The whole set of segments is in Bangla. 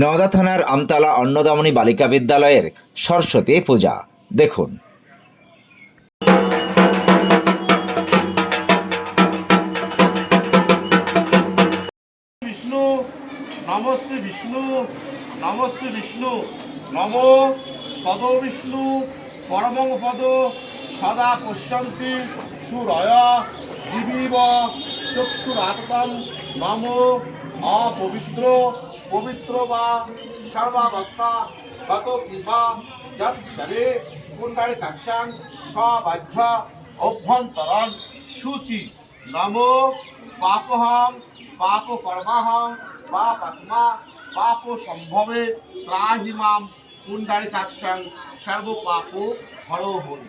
নওদা থানার আমতলা অন্নদামণি বালিকা বিদ্যালয়ের সরস্বতী পূজা। দেখুন। বিষ্ণু, নম শ্রী বিষ্ণু, নম শ্রী বিষ্ণু, নম পদ বিষ্ণু, পরমং পদ, সদা পশ্যন্তি, সুরয় দিবীব চক্ষুরাতম নম, অপবিত্র। পবিত্র বা সর্বাবস্থা গত কিংবা যৎ শরে কুণ্ডারি কাক্ষাং স্ববাহ্য অভ্যন্তরণ, সূচি, নম পাপহং পাপ কর্মাহং পাপাত্মা পাপ সম্ভবে ত্রাহিমাম কুণ্ডারি কাক্ষাং সর্ব পাপ হর হরি।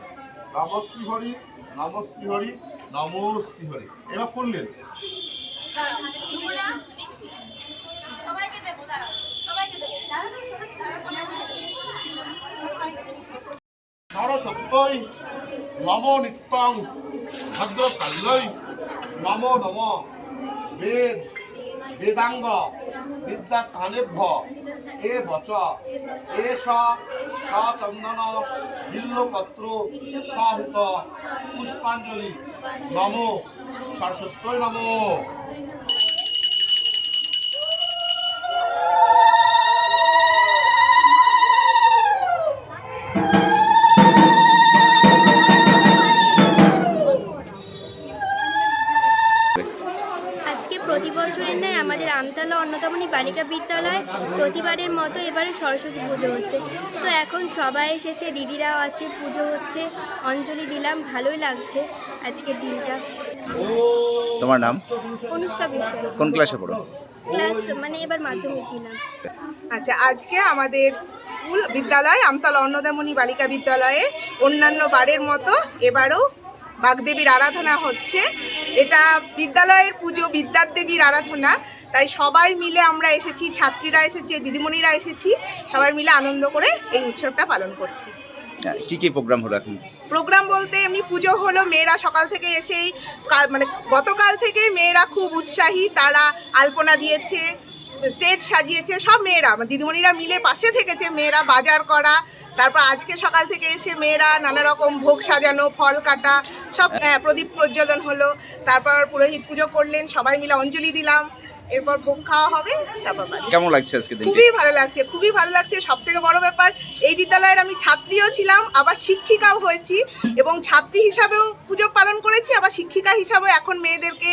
নমশ্রী হরি নমশ্রী হরি নমশ্রী হরি। এবার করলেন সরস্বত্যই নম নিত্যং এ বচ এষ সচন্দন বিল্লপত্র সহুত পুষ্পাঞ্জলি। নম সরস্বত্যই নম। প্রতি বছরের ন্যায় আমাদের আমতলা অন্নদামণি বালিকা বিদ্যালয় প্রতিবারের মতো এবারে সরস্বতী পুজো হচ্ছে। তো এখন সবাই এসেছে দিদিরাও আছে পুজো হচ্ছে। অঞ্জলি দিলাম ভালোই লাগছে আজকের দিনটা। তোমার নাম? অনুষ্কা বিশ্বাস। কোন ক্লাসে পড়ো? ক্লাস মানে এবার মাধ্যমিক দিলাম। আচ্ছা আজকে আমাদের স্কুল বিদ্যালয় আমতলা অন্নদামণি বালিকা বিদ্যালয়ে অন্যান্য বারের মতো এবারও বাগদেবীর আরাধনা হচ্ছে। এটা বিদ্যালয়ের পুজো বিদ্যার দেবীর আরাধনা। তাই সবাই মিলে আমরা এসেছি ছাত্রীরা এসেছি দিদিমণিরা এসেছি। সবাই মিলে আনন্দ করে এই উৎসবটা পালন করছি। কি কি প্রোগ্রাম হলো এখন? প্রোগ্রাম বলতে এমনি পুজো হলো মেয়েরা সকাল থেকে এসেই মানে গতকাল থেকে মেয়েরা খুব উৎসাহী। তারা আলপনা দিয়েছে স্টেজ সাজিয়েছে সব মেয়েরা দিদিমণিরা মিলে পাশে থেকেছে মেয়েরা বাজার করা তারপর আজকে সকাল থেকে এসে মেয়েরা নানা রকম ভোগ সাজানো ফল কাটা সব হ্যাঁ, প্রদীপ প্রজ্বলন হলো তারপর পুরোহিত পুজো করলেন সবাই মিলে অঞ্জলি দিলাম এরপর ভোগ খাওয়া হবে তারপর কেমন লাগছে আজকে খুবই ভালো লাগছে খুবই ভালো লাগছে সব থেকে বড় ব্যাপার এই বিদ্যালয়ের আমি ছাত্রীও ছিলাম আবার শিক্ষিকাও হয়েছি এবং ছাত্রী হিসাবেও পুজো পালন করেছি আবার শিক্ষিকা হিসাবেও এখন মেয়েদেরকে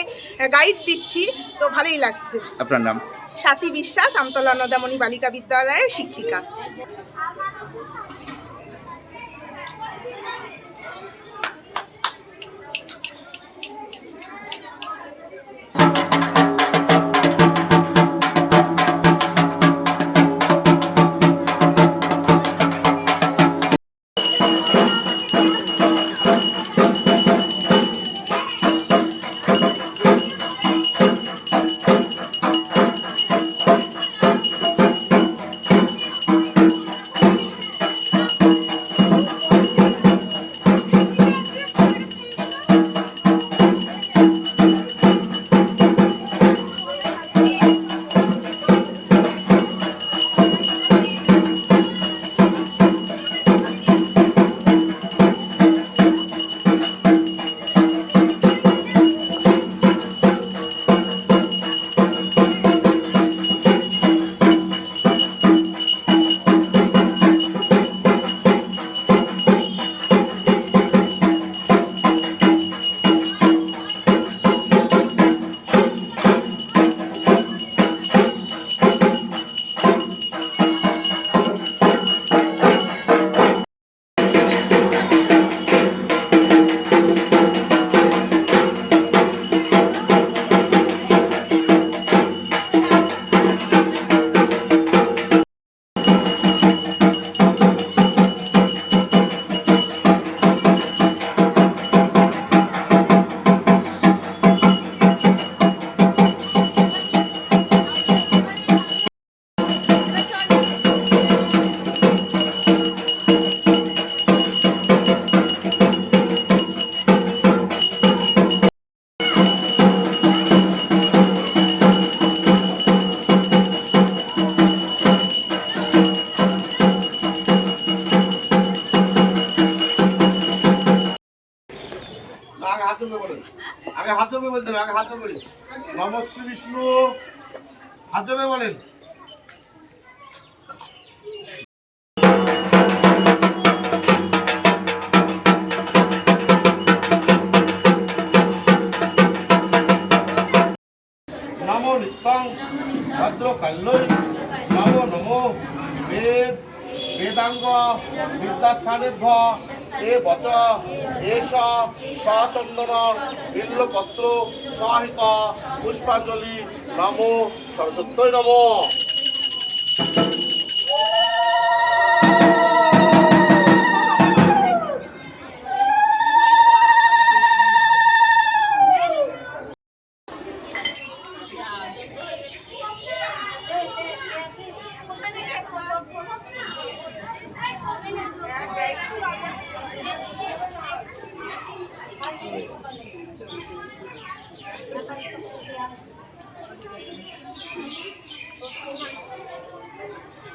গাইড দিচ্ছি তো ভালোই লাগছে। আপনার নাম? সাথী বিশ্বাস আমতলা নদামণি বালিকা বিদ্যালয়ের শিক্ষিকা। জমে বলেন আগে হাত জমে বলতে হবে, আগে হাত জমে নমস্তে বিষ্ণু। হাত জমে বলেন। নমো নিত্যং ভদ্র কাল্যই নমো নমো। বেদ বেদাঙ্গ বিদ্যাস্থানেভ্য এ বচ এষ সচন্দন বিল্লপত্র সহিত পুষ্পাঞ্জলি নমো সরস্বতী নমো।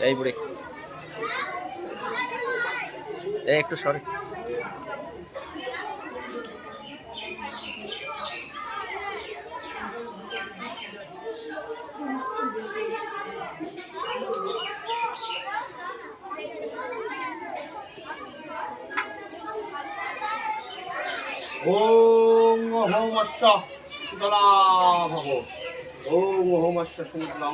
এই বুড়ি। এই একটু সরে। ওং হোমস্য শীতলা ভব ওং হোমস্য শীতলাং